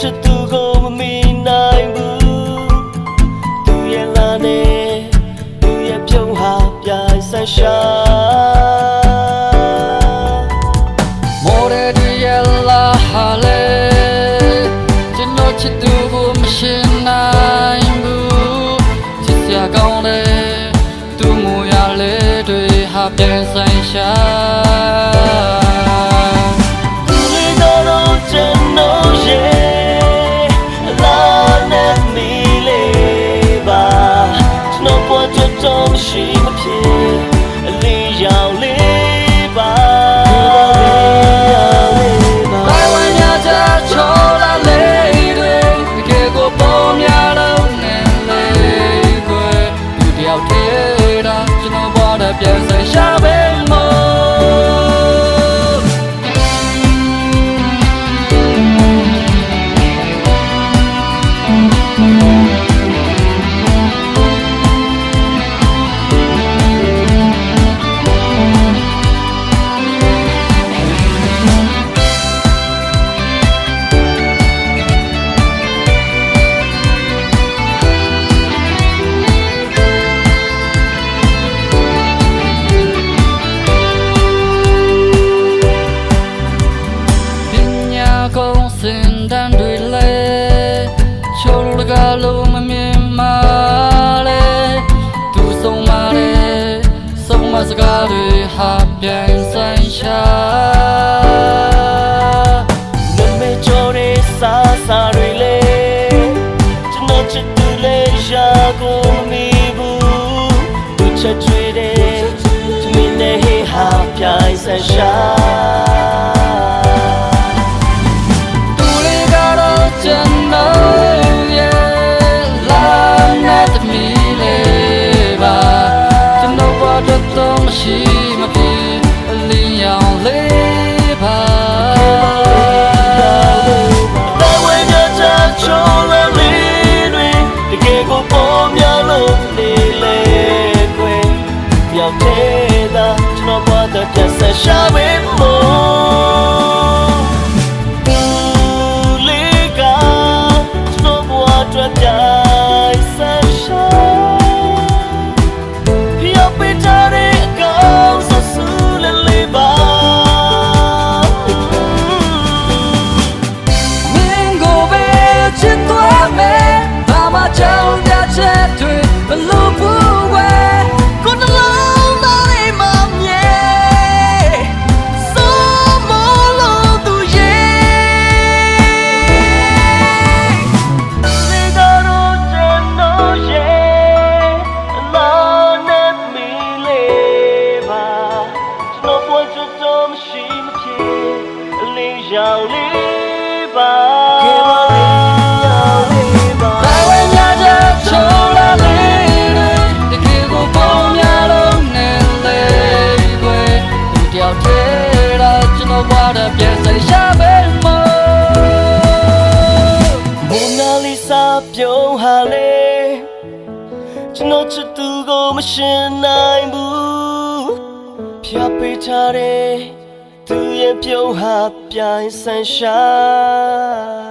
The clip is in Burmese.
ချစ်သူကိုမမီနိုင်ဘူးသူရဲ့လာနေသူရဲ့ပြုံးဟာပြိုင်ဆန်းရှာမော်ရဒီယလာဟာလေကျွန်တော်ချစ်သူကိုမရှင်းနိုင်ဘူးချစ်စရာကောင်းတယ်သူမူရလေတွေဟာပြန်ဆိုင်ရှာ ဟာပြန်ဆိုင်ရှာမမေချိုရဲစားစားတွေလေကျွန်တော်ချစ်သူလေးရှာကိုမမီဘူးသူချက်ချွေတယ် တယောက်တည်းသာကျွန်တော်ဘာသာပြတ်ဆက်ရှာပဲ ရောင်လေးပါကေပါလေးရောင်လေးပါဘယ်ဝင်ရကြချိုးလာလေတကယ်ကိုပုံများလုံးနဲ့လေကွယ်သူတယောက်တည်းလားကျွန်တော်ဘာတဲ့ပြန်ဆိုင်ရှာပဲမို့မိုနာလီစာပြုံးဟာလေကျွန်တော်ချစ်သူကိုမရှင်းနိုင်ဘူးဖျက်ပေးထားတဲ့ သူရဲ့ပြုံးဟာပြိုင်ဆန်ရှာ